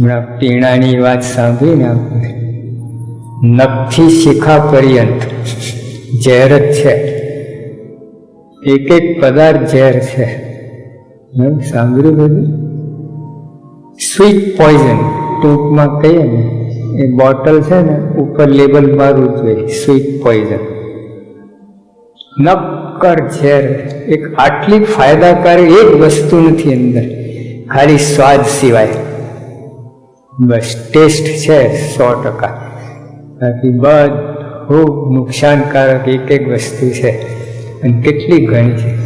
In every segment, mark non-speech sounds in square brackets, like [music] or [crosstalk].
હમણાં પીણાની વાત સાંભળીને આપણે. નખથી શિખા પર્યંત ઝેર જ છે. એક એક પદાર્થ ઝેર છે. સાંભળ્યું બધું? સ્વીટ પોઈઝન ટૂંકમાં કહીએ ને, એ બોટલ છે ને, ઉપર લેબલ મારવું જોઈએ સ્વીટ પોઈઝન નક્કર ઝેર, એક આટલી ફાયદાકારી એક વસ્તુ નથી અંદર. ખાલી સ્વાદ સિવાય. બસ, ટેસ્ટ છે સો ટકા. બાકી બધું નુકસાનકારક એક એક વસ્તુ છે. અને કેટલી ઘણી છે.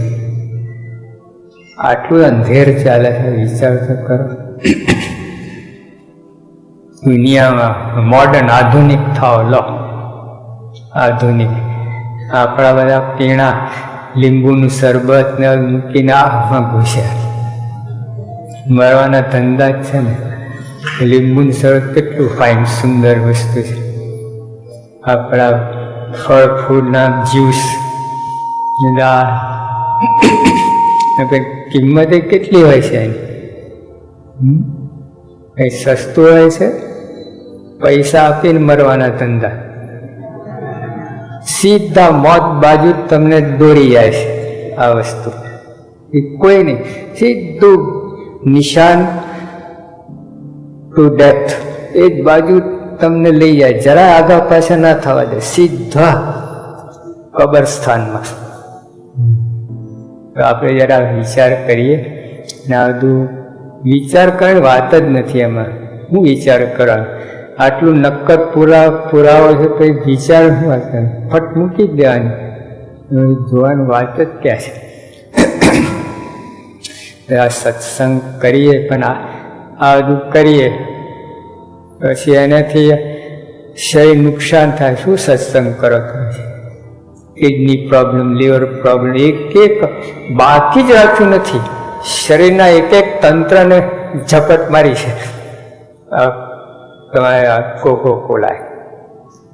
આટલું અંધેર ચાલે છે, વિચાર તો કરો. દુનિયામાં મોડર્ન આધુનિક થાવ લો. આધુનિક. આપણા બધા પીણા લીંબુનું શરબત ને મૂકીને આમાં ઘૂસ્યા. મરવાના ધંધા જ છે ને. લીંબુનું સરસ કેટલું ફાઇન સુંદર વસ્તુ છે. આપણા ફળ ફૂડના જ્યુસ દાળ. કિંમત કેટલી હોય છે એની? એ સસ્તું હોય છે, પૈસા આપીને મરવાના ધંધા. સીધા મોત બાજુ તમને દોરી જાય છે આ વસ્તુ. એ કોઈ નહીં. સીધું નિશાન ટુ ડેથ એ જ બાજુ તમને લઈ જાય. જરા આગા પાછા ના થવા દે. સીધા કબરસ્થાનમાં. તો આપણે જરા વિચાર કરીએ. ને બધું વિચાર કરવાની વાત જ નથી એમાં. હું વિચાર કરા? આટલું નક્કર પુરા પુરાવો છે, તો વિચાર શું ફટ મૂકી દેવાની. જોવાની વાત જ ક્યાં છે? [coughs] આ સત્સંગ કરીએ પણ આ કરીએ. પછી એનાથી શરીર નુકસાન થાય. શું સત્સંગ કરો કિડની પ્રોબ્લેમ લીવર પ્રોબ્લેમ એક એક. બાકી જ રાખ્યું નથી. શરીરના એક એક તંત્રને ઝપટ મારી છે. તમારે કોકો કોલા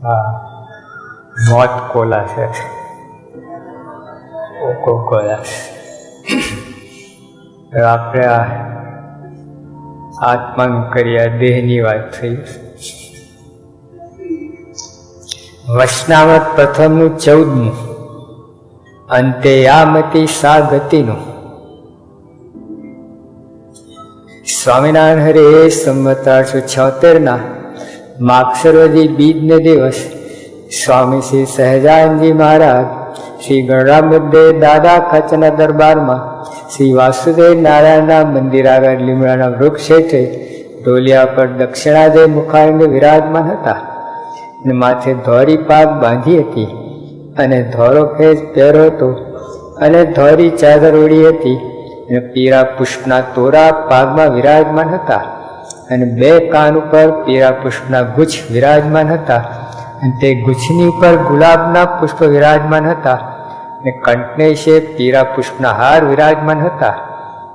હા. મોત કોલા છે. કોકો કોલા આપણે આ આત્માનું કર્યા દેહની વાત થઈ. વસનાવત પ્રથમનું ચૌદમું, અંતે યામતી સા ગતિનું સ્વામિનારાયણ હરે સંમત આઠસો છોતેરના માક્ષરવદી બીજને દિવસ સ્વામી શ્રી સહજાનજી મહારાજ શ્રી ગણરામ મુદ્દે દાદા ખચના દરબારમાં શ્રી વાસુદેવ નારાયણના મંદિર આગળ લીમડાના વૃક્ષ હેઠે ઢોલિયા પર દક્ષિણાદય મુખાઈને વિરાજમાન હતા. ને માથે ધોરી પાક બાંધી હતી અને ધોરો ફેજ પહેરો હતો અને ધોરી ચાદર ઓળી હતી અને પીળા પુષ્પના તોરા પાગમાં વિરાજમાન હતા અને બે કાન ઉપર પીળા પુષ્પના ગુચ્છ વિરાજમાન હતા અને તે ગુચ્છની ઉપર ગુલાબના પુષ્પ વિરાજમાન હતા. અને કંઠને છે પીળા પુષ્પના હાર વિરાજમાન હતા.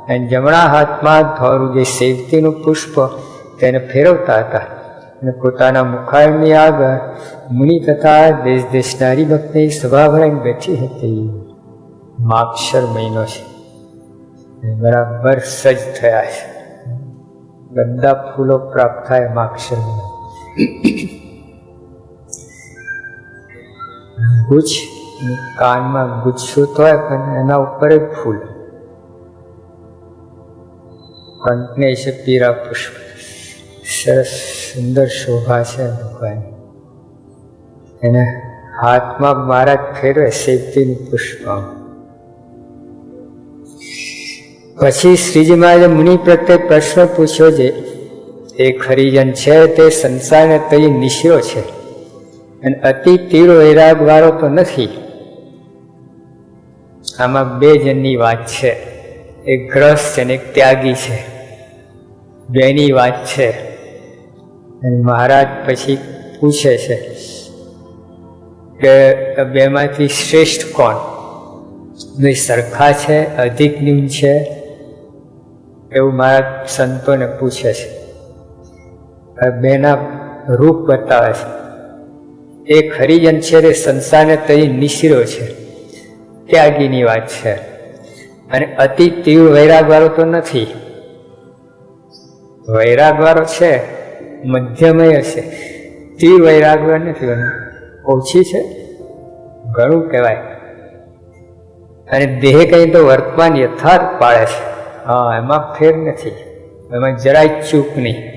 અને જમણા હાથમાં ધોરું જે સેવતીનું પુષ્પ તેને ફેરવતા હતા. અને પોતાના મુખારની આગળ મુનિ તથા દેશ દેશના હરિભક્તની સભા ભરાઈને બેઠી હતી. માક્ષર મહિનો છે. બરાબર સજ્જ થયા છે. ગંદા ફૂલો પ્રાપ્ત થાય માક્ષર અને કાનમાં ગુચ્છો તો હોય પણ એના ઉપર એક ફૂલ. કંઠને છે પીરા પુષ્પ. સરસ સુંદર શોભા છે ભગવાન એને હાથમાં મહારાજ ફેરવે સેવતીનું પુષ્પ પછી શ્રીજી મહારાજે મુનિ પ્રત્યે પ્રશ્ન પૂછ્યો છે એ ખરીજન છે તે સંસારને તઈ નિશરો છે. અને અતિ તીવ્ર વૈરાગ વાળો તો નથી. આમાં બે જણની વાત છે. એક ગ્રસ્ત છે અને એક ત્યાગી છે. બેની વાત છે. મહારાજ પછી પૂછે છે કે બેમાંથી શ્રેષ્ઠ કોણ? સરખા છે, અધિક નિમ્ન છે? એવું મારા સંતોને પૂછે છે. બેના રૂપ બતાવે છે. એ હરિજન છે તે સંસારને તઈ નિશીરો છે. ત્યાગીની વાત છે. અને અતિ તીવ્ર વૈરાગ વાળો તો નથી. વૈરાગ વાળો છે, મધ્યમય હશે તીવ્ર વૈરાગ નથી ઓછી છે. ઘણું કહેવાય. અને દેહ કઈ તો વર્તમાન યથાર્થ પાડે છે. હા, એમાં ફેર નથી. એમાં જરાય ચૂક નહીં.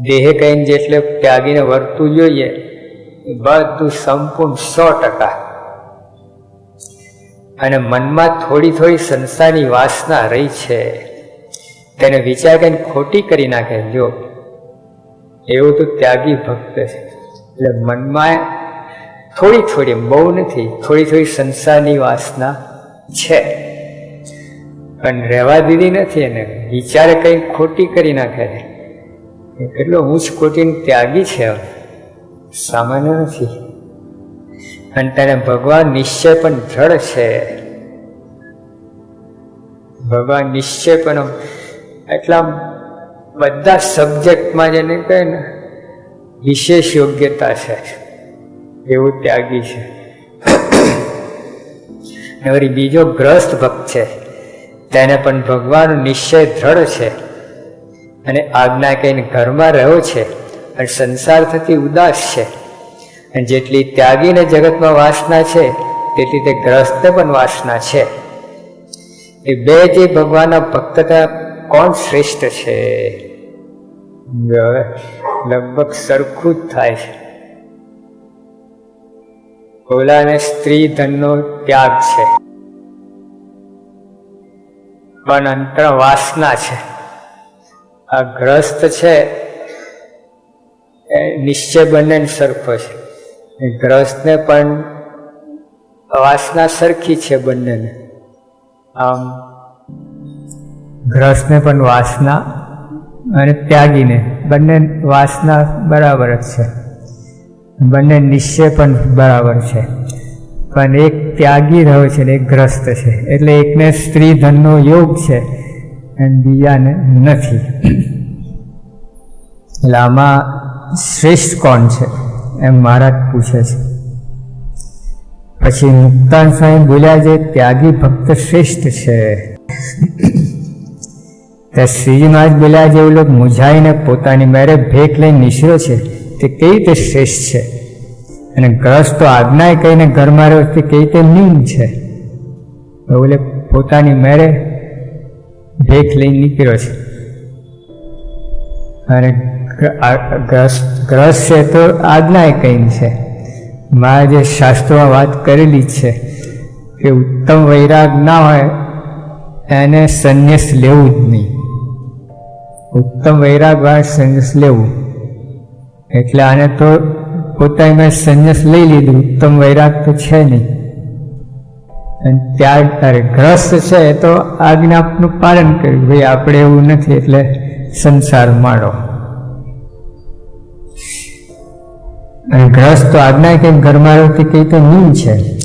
દેહ કહીને જેટલે ત્યાગીને વર્તવું જોઈએ, એ બધું સંપૂર્ણ સો ટકા. અને મનમાં થોડી થોડી સંસ્થાની વાસના રહી છે. તેને વિચાર કરીને ખોટી કરી નાખે. જો એવું તો ત્યાગી ભક્ત છે. એટલે મનમાં થોડી થોડી, બહુ નથી, થોડી થોડી સંસારની વાસના છે. પણ રહેવા દીધી નથી એને વિચારે કંઈ ખોટી કરી નાખે છે. એટલો ઊંચ કોટીને ત્યાગી છે. સામાન્ય નથી. અને તેને ભગવાન નિશ્ચય પણ જળ છે. ભગવાન નિશ્ચય પણ એટલા બધા સબ્જેક્ટમાં જેને કહે ને, વિશેષ યોગ્યતા છે. એવું ત્યાગી છે. વળી બીજો ગ્રસ્ત ભક્ત છે. તેને પણ ભગવાનનો નિશ્ચય દ્રઢ છે. અને આજ્ઞા કહીને ઘરમાં રહ્યો છે અને સંસાર થતી ઉદાસ છે. અને જેટલી ત્યાગીને જગતમાં વાસના છે, તેટલી તે ગ્રસ્ત પણ વાસના છે. એ બે જે ભગવાનના ભક્તતા કોણ શ્રેષ્ઠ છે? લગભગ સરખું જ થાય છે. ઓલાને સ્ત્રી ધનનો ત્યાગ છે. પણ અંતર વાસના છે. આ ગ્રસ્ત છે નિશ્ચય બંને સરખો છે. એ ગ્રસ્તને પણ વાસના સરખી છે બંનેને. આમ ગ્રસ્તને પણ વાસના અને ત્યાગીને બંને વાસના બરાબર જ છે. બંને નિશ્ચય પણ બરાબર છે. પણ એક ત્યાગી રહ્યો છે ને એક ગ્રસ્ત છે. એટલે એકને સ્ત્રી ધનનો યોગ છે અને બીજાને નથી. એટલે આમાં શ્રેષ્ઠ કોણ છે? એમ મહારાજ પૂછે છે. પછી મુક્તાન સ્વામી બોલ્યા જે ત્યાગી ભક્ત શ્રેષ્ઠ છે. તે શ્રીજી મહારાજ બોલ્યા જેવું લોક મૂંઝાઈને પોતાની મેરે ભેખ લઈને નિશરો છે. તે કઈ રીતે શ્રેષ્ઠ છે? અને ગ્રસ્ત તો આજ્ઞાએ કહીને ઘરમાં રહ્યો તે કઈ રીતે નિમ છે? બોલે, પોતાની મેરે ભેખ લઈને નીકળ્યો છે. અને ગ્ર- આ ગ્રસ્ત ગ્રસ્ત છે તો આજ્ઞા એ કંઈ છે. મારે જે શાસ્ત્રોમાં વાત કરેલી છે, કે ઉત્તમ વૈરાગ ના હોય, એને સંન્યાસ લેવું જ નહીં. ઉત્તમ વૈરાગ વાળા સંન્યાસ લેવું. એટલે આને તો પોતાને મેં સંન્યાસ લઈ લીધું, ઉત્તમ વૈરાગ તો છે નહીં. અને ત્યાગ અરે ગ્રસ્ત છે તો આજ્ઞાપનું પાલન કર્યું. ભાઈ, આપણે એવું નથી, એટલે સંસાર માણો અને ગ્રસ્ત તો આજ્ઞા કે ઘરમાં રહેતી કઈ તો નીમ છે.